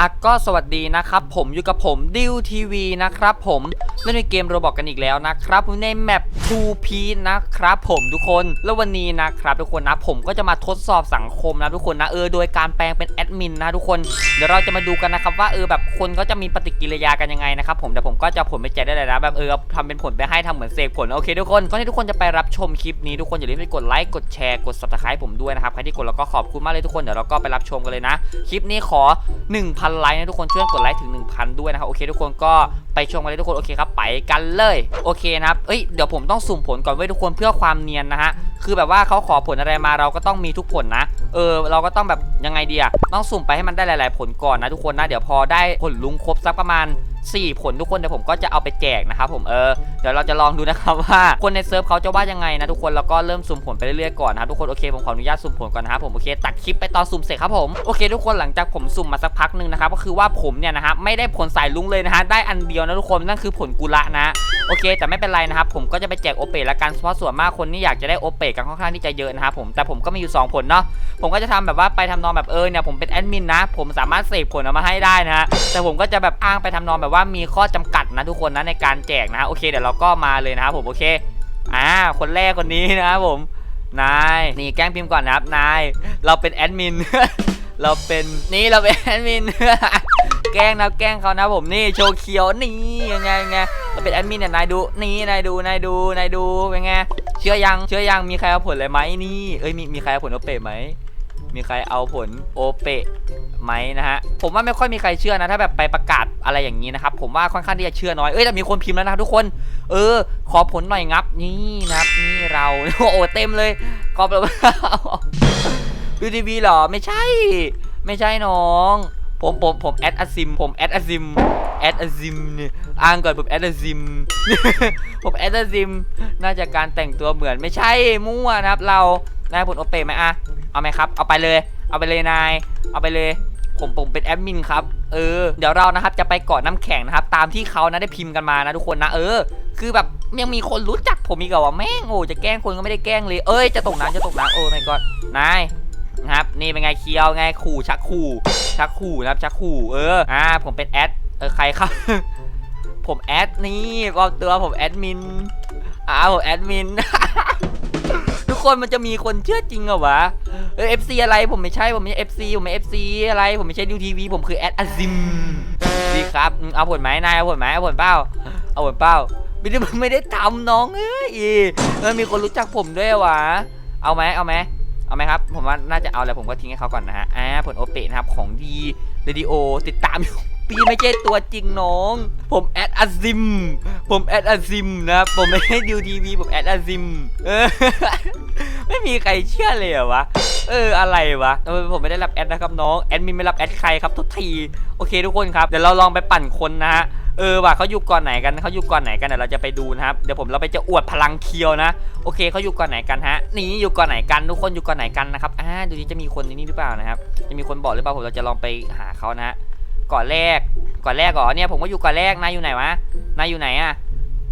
อะก็สวัสดีนะครับผมอยู่กับผมดิวทีวีนะครับผมเล่นในเกมโรบอกกันอีกแล้วนะครับในแมปทูพีนะครับผมทุกคนแล้ววันนี้นะครับทุกคนนะผมก็จะมาทดสอบสังคมนะทุกคนนะเออโดยการแปลงเป็นแอดมินนะทุกคนเดี๋ยวเราจะมาดูกันนะครับว่าเออแบบคนเขาจะมีปฏิกิริยากันยังไงนะครับผมแต่ผมก็จะผลไปแจกได้เลยนะแบบเออทำเป็นผลไปให้ทำเหมือนเสกผลโอเคทุกคนก่อนที่ทุกคนจะไปรับชมคลิปนี้ทุกคนอย่าลืมไปกดไลค์กดแชร์กด subscribe ผมด้วยนะครับใครที่กดแล้วก็ขอบคุณมากเลยทุกคนเดี๋ยวเราก็ไปรับชมกันเลยนะ คลิปนี้ขอ 1,000ไลค์นะทุกคนช่วยกดไลค์ถึง 1,000 ด้วยนะครับโอเคทุกคนก็ไปชมกันเลยทุกคนโอเคครับไปกันเลยโอเคนะครับเอ้ยเดี๋ยวผมต้องสุ่มผลก่อนไว้ทุกคนเพื่อความเนียนนะฮะคือแบบว่าเขาขอผลอะไรมาเราก็ต้องมีทุกผลนะ เออ เราก็ต้องแบบยังไงดีอะต้องสุ่มไปให้มันได้หลาย ๆ ผลก่อนนะทุกคนนะเดี๋ยวพอได้ผลลุงครบสักประมาณ 4 ผลทุกคนเดี๋ยวผมก็จะเอาไปแจกนะครับผมเออเดี๋ยวเราจะลองดูนะครับว่าคนในเซิร์ฟเขาจะว่ายังไงนะทุกคนแล้วก็เริ่มสุ่มผลไปเรื่อยๆก่อนนะครับทุกคนโอเคผมขออนุญาตสุ่มผลก่อนนะครับผมโอเคตัดคลิปไปตอนสุ่มเสร็จครับผมโอเค ทุกคนหลังจากผมสุ่มมาสักพักหนึ่งนะครับก็คือว่าผมเนี่ยนะครับไม่ได้ผลสายลุงเลยนะฮะได้อันเดียวนะทุกคนนั่นคือผลกุละนะ โอเค แต่ไม่เป็นไรนะครับผมก็จะไปแจกโอเปละกันเพราะส่วนมากคนนี่อยากจะได้โอเปกันค่อนข้างที่จะเยอะนะครับผมแต่ผมก็มีอยู่ 2 ผลเนาะผมก็จะทำแบบว่าไปทำนองแบบเออเนี่ยผมเป็นแอดมินนะผมสามารถเสกผลออกมาให้ได้นะฮะแต่ผมก็จะแบบอ้างไปทำนองแบบว่ามีข้อจำกัดนะทุกคนนะในการแจกนะฮะโอเคเดี๋ยวเราก็มาเลยนะครับผมโอเคอ่าคนแรกคนนี้นะครับผมนายนี่แกล้งพิมพ์ก่อนนะครับนายเราเป็นแอดมินเราเป็นนี่เราเป็นแอดมินแกล้งนะแกล้งเขานะผมนี่โชว์เขียวนี่ยังไงยังไง เป็นแอดมินเนี่ยนายดูนี่นายดูนายดูนายดูเป็นไงเชื่อยังเชื่อยังมีใครเอาผลอะไรไหมนี่เอ้ยมีมีใครเอาผลโอเปะไหมมีใครเอาผลโอเปะไหมนะฮะผมว่าไม่ค่อยมีใครเชื่อนะ ถ้าแบบไปประกาศอะไรอย่างนี้นะครับผมว่าค่อนข้างที่จะเชื่อน้อยเอ้ยแต่มีคนพิมพ์แล้วนะครับทุกคน เออ ขอผลหน่อยงับนี่นะครับนี่เราโอ้เต็มเลยขอบเลยดูทีวีเหรอไม่ใช่ ไม่ใช่น้อง ผมผมผมแอดอซิมผมแอดอซิม แอดอซิมเนี่ยอ้างก่อนผมแอดอซิมผมแอดอซิมน่าจะการแต่งตัวเหมือนไม่ใช่มั่วนะครับ เรานายผลโอเปไหมอะเอาไหมครับ เอาไปเลย เอาไปเลยนาย เอาไปเลย ผมผมเป็นแอดมินครับ เออ เดี๋ยวเรานะครับจะไปเกาะน้ำแข็งนะครับ ตามที่เขานะได้พิมพ์กันมานะทุกคนนะ เออ คือแบบยังมีคนรู้จักผมอีกเหรอแม่งโอ้จะแกล้งคนก็ไม่ได้แกล้งเลย เอ้ย จะตกน้ำจะตกน้ำโอ้ไม่กอดนายนะครับ นี่เป็นไงเคียวไงขู่ชักขู่ชักขู่นะครับชักขู่ เออ อ่า ผมเป็นแอด เออใครครับ ผมแอดนี่ปลอมตัวผมแอดมินอ่าผมแอดมินทุกคนมันจะมีคนเชื่อจริงเหรอวะเออ FC อะไรผมไม่ใช่ผมไม่ใช่ FC ผมไม่ FC อะไรผมไม่ใช่ดิวทีวีผมคือแอดอาซิมดีครับเอาผลไหมนายเอาผลไหมเอาผลเปล่าเอาผลเปล่าไม่ได้ไม่ได้ทำน้องเอ้ยเออมีคนรู้จักผมด้วยวะเอาไหมเอาไหมเอาไหมครับ ผมว่าน่าจะเอาแหละผมก็ทิ้งให้เขาก่อนนะฮะอ่าผลโอเปะนะครับของดีเรดิโอติดตามอยู่ ปีไม่ใช่ตัวจริงน้อง ผมแอดอาซิม ผมแอดอาซิมนะครับผมไม่ให้ดูทีวีผมแอดอาซิม เออ ไม่มีใครเชื่อเลยเหรอวะ เอออะไรวะเออผมไม่ได้รับแอดนะครับน้องแอดมินไม่รับแอดใครครับทุกที โอเคทุกคนครับเดี๋ยวเราลองไปปั่นคนนะฮะเออว่ะเขาอยู่ก่อนไหนกันเขาอยู่ก่อนไหนกันเดี๋ยวเราจะไปดูนะครับเดี๋ยวผมเราไปจะอวดพลังเคียวนะโอเคเขาอยู่ก่อนไหนกันฮะนี่อยู่ก่อนไหนกันทุกคนอยู่ก่อนไหนกันนะครับอ่าดูดิจะมีคนในนี้หรือเปล่านะครับจะมีคนบอกหรือเปล่าผมเราจะลองไปหาเขานะฮะ ก่อนแรก ก่อนแรกเหรอเนี่ยผมก็อยู่ก่อนแรกนายอยู่ไหนวะนายอยู่ไหนอะ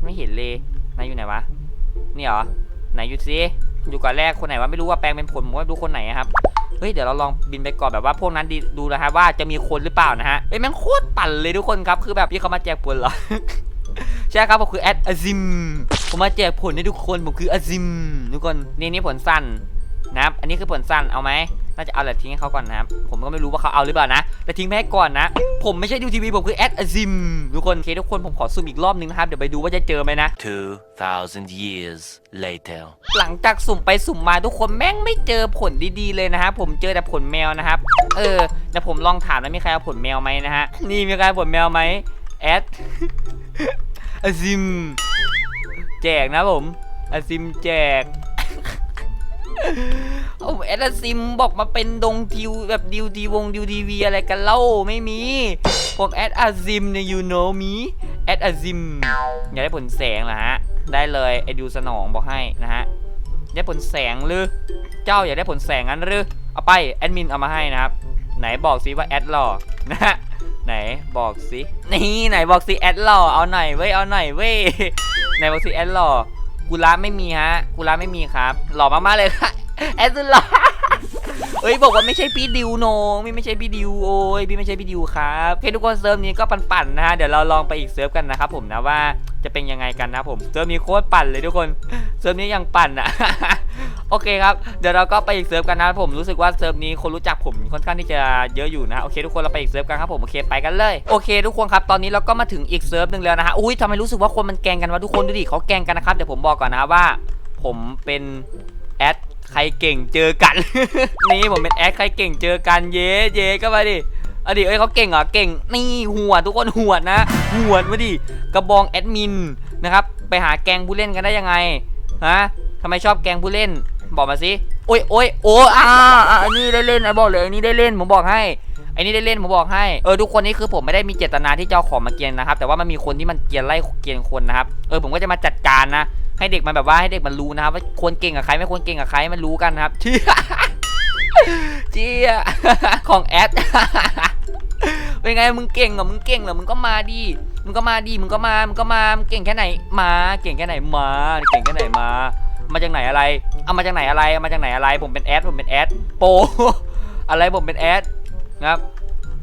ไม่เห็นเลยนายอยู่ไหนวะนี่เหรอไหนอยู่ซิอยู่ก่อนแรกคนไหนวะไม่รู้ว่าแปลงเป็นผลผมว่าดูคนไหนครับเฮ้ยเดี๋ยวเราลองบินไปก่อนแบบว่าพวกนั้นดีดูนะครับว่าจะมีคนหรือเปล่านะฮะเอ้ยแม่งโคตรปั่นเลยทุกคนครับคือแบบที่เขามาแจกผลเหรอใช่ครับผมคือแอดอาซิมผมมาแจกผลให้ทุกคนผมคืออาซิมทุกคนนี่นี่ผลสั้นนะครับอันนี้คือผลสั้นเอาไหม น่าจะเอาแหละทิ้งให้เขาก่อนนะครับ ผมก็ไม่รู้ว่าเขาเอาหรือเปล่านะ แต่ทิ้งไปให้ก่อนนะ ผมไม่ใช่ดูทีวีผมคือแอดอาซิมทุกคนโอเคทุกคนผมขอซูมอีกรอบนึงนะครับ เดี๋ยวไปดูว่าจะเจอไหมนะ 2,000 years later. หลังจากสุ่มไปสุ่มมาทุกคนแม่งไม่เจอผลดีๆเลยนะครับผมเจอแต่ผลแมวนะครับ เออแต่ผมลองถามแล้วมีใครเอาผลแมวไหมนะฮะ นี่มีใครเอาผลแมวไหมแอดอาซิม แจกนะผมอาซิมแจก โอ้แอดอาซิมบอกมาเป็นดงทิวแบบดิวทีวงดิวทีวีอะไรกันเล่าไม่มี ผมแอดอาซิมเนี่ย you know me แอดอาซิมอยากได้ผลแสงเหรอฮะ ได้เลยไอดูสนองบอกให้นะฮะได้ผลแสงหรือ เจ้าอยากได้ผลแสงงั้นหรือ เอาไปแอดมินเอามาให้นะครับ ไหนบอกสิว่าแอดหล่อนะฮะไหนบอกสินี่ไหนบอกสิแอดหล่อเอาหน่อยเว้ยเอาหน่อยเว้ยไหนบอกสิแอดหล่อกุละไม่มีฮะกุละไม่มีครับ หล่อมากๆเลยค่ะ แอดสุดหล่อเอ้ยบอกว่าไม่ใช่พี่ดิวโนไม่ไม่ใช่พี่ดิวโอ้ยพี่ไม่ใช่พี่ดิวครับโอเคทุกคนเซิร์ฟนี้ก็ปั่นๆนะฮะเดี๋ยวเราลองไปอีกเซิร์ฟกันนะครับผมนะว่าจะเป็นยังไงกันนะผมเซิร์ฟนี้โคตรปั่นเลยทุกคนเซิร์ฟนี้ยังปั่นอะโอเคครับเดี๋ยวเราก็ไปอีกเซิร์ฟกันนะผมรู้สึกว่าเซิร์ฟนี้คนรู้จักผมค่อนข้างที่จะเยอะอยู่นะโอเคทุกคนเราไปอีกเซิร์ฟกันครับผมโอเคไปกันเลยโอเค ทุกคนครับตอนนี้เราก็มาถึงอีกเซิร์ฟหนึ่งแล้วนะฮะอุ้ยทำไมรู้สึกว่าคนมันแกงกันวะทุกคนดูดิเขาแกงกันนะครับเดี๋ยวผมบอกก่อนนะว่า ผมเป็น ใครเก่งเจอกัน นี่ผมเป็นแอดใครเก่งเจอกันเย้เย้ก็มาดิอดิเอ้ยเขาเก่งเหรอเก่งนี่หัวทุกคนหัวนะหัวดมาดิกระบองแอดมินนะครับไปหาแกงผู้เล่นกันได้ยังไงฮะทำไมชอบแกงผู้เล่น บอกมาสิโอ้ยโอ้ยโอ้อ่าอันนี้ได้เล่นนะบอกเลยอันนี้ได้เล่นผมบอกให้อ้นี่ได้เล่นผมบอกให้เออทุกคนนี่คือผมไม่ได้มีเจตนาที่จะเอาของมาเกียนนะครับ แต่ว่ามันมีคนที่มันเกียนไล่เกียนคนนะครับเออผมก็จะมาจัดการนะ ให้เด็กมันแบบว่าให้เด็กมันรู้นะครับว่าควรเก่งกับใครไม่ควรเก่งกับใครมันรู้กันนะครับเชี่ยเชี่ยของแอดเป็นไงมึงเก่งเหรอมึงเก่งเหรอมึงก็มาดิมึงก็มาดิมึงก็มามึงก็มามึงเก่งแค่ไหนมาเก่งแค่ไหนมาเก่งแค่ไหนมา มาจากไหนอะไรเอามาจากไหนอะไรเอามาจากไหนอะไร ผมเป็นแอดผมเป็นแอดโปอะไรผมเป็นแอดนะครับ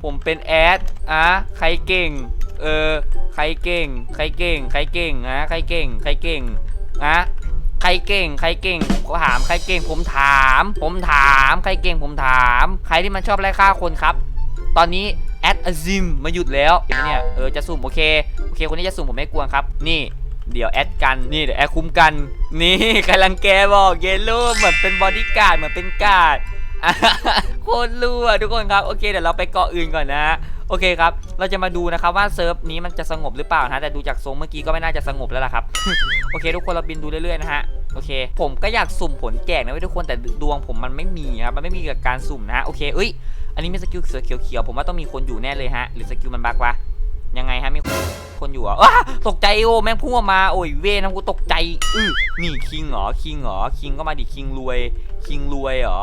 ผมเป็นแอดอะใครเก่ง เออ ใครเก่ง ใครเก่ง ใครเก่งนะใครเก่ง ใครเก่ง นะใครเก่งใครเก่งผมถามใครเก่งผมถาม ผมถามใครเก่งผมถาม ใครที่มันชอบไล่ฆ่าคนครับ ตอนนี้แอดอซิมมาหยุดแล้วเห็นไหมเนี่ยเออจะสุ่มโอเคโอเคคนนี้จะสุ่มผมไม่กลัวครับ นี่เดี๋ยวแอดกันนี่เดี๋ยวแอดคุ้มกัน นี่กำลังแกบอกเยลโล่เหมือนเป็นบอดี้การ์ดเหมือนเป็นการ์ดโคตรรู้อะทุกคนครับโอเคเดี๋ยวเราไปเกาะอื่นก่อนนะ โอเคครับ เราจะมาดูนะครับว่าเซิร์ฟนี้มันจะสงบหรือเปล่านะแต่ดูจากทรงเมื่อกี้ก็ไม่น่าจะสงบแล้วล่ะครับ โอเค ทุกคนเราบินดูเรื่อยๆนะฮะ โอเค ผมก็อยากสุ่มผลแจกนะเว้ยทุกคนแต่ดวงผมมันไม่มีครับ มันไม่มีกับการสุ่มนะฮะ โอเค เอ้ย อันนี้มีสกิลเสือเขียวๆ ผมว่าต้องมีคนอยู่แน่เลยฮะ หรือสกิลมันบักวะ ยังไงฮะมีคนคนอยู่ออ้าตกใจโอ้แม่งพุ่งออกมา โอ้ยเวยนะกูตกใจ อื้อนี่คิงเหรอ คิงเหรอ คิงก็มาดิ คิงรวย คิงรวยเหรอ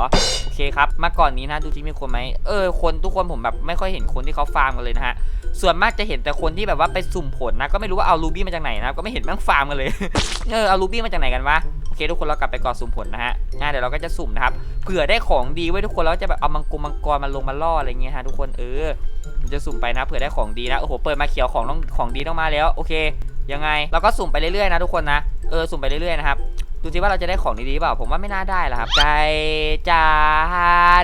เคครับมาก่อนนี้นะดูที่มีคนไหมเออคนทุกคนผมแบบไม่ค่อยเห็นคนที่เขาฟาร์มกันเลยนะฮะส่วนมากจะเห็นแต่คนที่แบบว่าไปสุ่มผลนะก็ไม่รู้ว่าเอารูบี้มาจากไหนนะก็ไม่เห็นแม่งฟาร์มกันเลยเออเอารูบี้มาจากไหนกันวะโอเคทุกคนเรากลับไปก่อนสุ่มผลนะฮะอะเดี๋ยวเราก็จะสุ่มนะครับเผื่อได้ของดีไว้ทุกคนแล้วจะแบบเอามังกรมังกรมาลงมาล่ออะไรเงี้ยฮะทุกคนเออจะสุ่มไปนะเผื่อได้ของดีนะโอ้โหเปิดมาเขียวของต้องของดีต้องมาแล้วโอเคยังไงเราก็สุ่มไปเรื่อยๆนะทุกคนนะเออสุ่มไปเรื่อยๆนะครับ ดูสิว่าเราจะได้ของดีๆเปล่า ผมว่าไม่น่าได้ละครับใจจะ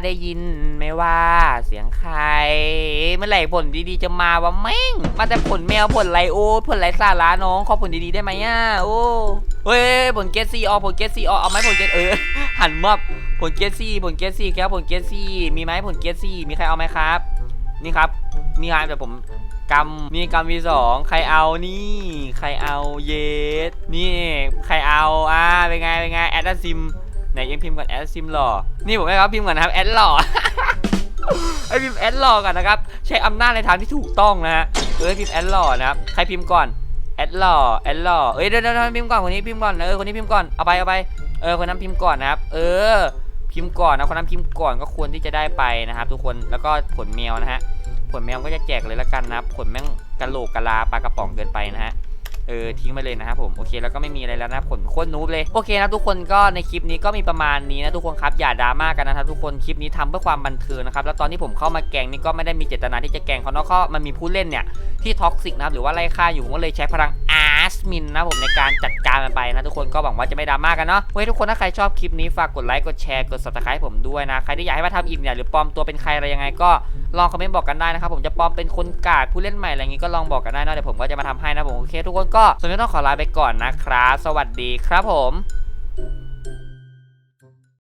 ได้ยินไหมว่าเสียงใคร เมื่อไหร่ผลดีๆจะมาวะแม่ง มาแต่ผลแมวผลไรโอผลไรสาระน้องขอผลดีๆได้ไหมอะโอ้เฮ้ยผลเกสซี่ออผลเกสซี่ออเอาไหมผลเกสเออหันมับผลเกสซี่ผลเกสซี่ครับผลเกสซี่มีไหมผลเกสซี่มีใครเอาไหมครับ นี่ครับมีครับแต่ผมกำนี่กำมีสองใครเอานี่ ใครเอาเยสนี่ใครเอาอ่าเป็นไงเป็นไงแอดซิมไหนยังพิมพ์ก่อนแอดซิมหล่อนี่ผมให้เขาพิมพ์ก่อนนะครับแอดหล่อไอพิมพ์แอดหล่อก่อนนะครับใช้อำนาจในทางที่ถูกต้องนะฮะเออพิมพ์แอดหล่อนะครับใครพิมพ์ก่อนแอดหล่อแอดหล่อเอ้ยเดี๋ยวเดี๋ยวพิมพ์ก่อนคนนี้พิมพ์ก่อนเออคนนี้พิมพ์ก่อนเอาไปเอาไปเออคนนั้นพิมพ์ก่อนนะครับ เออพิมพ์ก่อนนะคนนั้นพิมพ์ก่อนก็ควรที่จะได้ไปนะครับ ทุกคนแล้วก็ผลแมวนะฮะ ผลแมวก็จะแจกเลยละกันนะครับผลแม่งกะโหลกกะลาปลากระป๋องเกินไปนะฮะเออทิ้งไปเลยนะครับผมโอเคแล้วก็ไม่มีอะไรแล้วนะผลโคตรนูบเลยโอเคนะทุกคนก็ในคลิปนี้ก็มีประมาณนี้นะทุกคนครับอย่าดราม่ากันนะครับทุกคนคลิปนี้ทำเพื่อความบันเทิงนะครับแล้วตอนที่ผมเข้ามาแกงนี่ก็ไม่ได้มีเจตนาที่จะแกงเขาเนาะก็มันมีผู้เล่นเนี่ยที่ท็อกซิกนะครับหรือว่าไล่ฆ่าอยู่ผมก็เลยใช้พลังอา สมินนะผมในการจัดการมันไปนะทุกคนก็หวังว่าจะไม่ดราม่ากันเนาะเว้ยทุกคนถ้าใครชอบคลิปนี้ฝากกดไลค์กดแชร์กด subscribe ผมด้วยนะใครที่อยากให้มาทำอีกเนี่ยหรือปลอมตัวเป็นใครอะไรยังไงก็ลองคอมเมนต์บอกกันได้นะครับผมจะปลอมเป็นคนกาดผู้เล่นใหม่อะไรอย่างงี้ก็ลองบอกกันได้นะเดี๋ยวผมก็จะมาทำให้นะผมโอเค ทุกคนก็ส่วนนี้ต้องขอลาไปก่อนนะครับ สวัสดีครับผม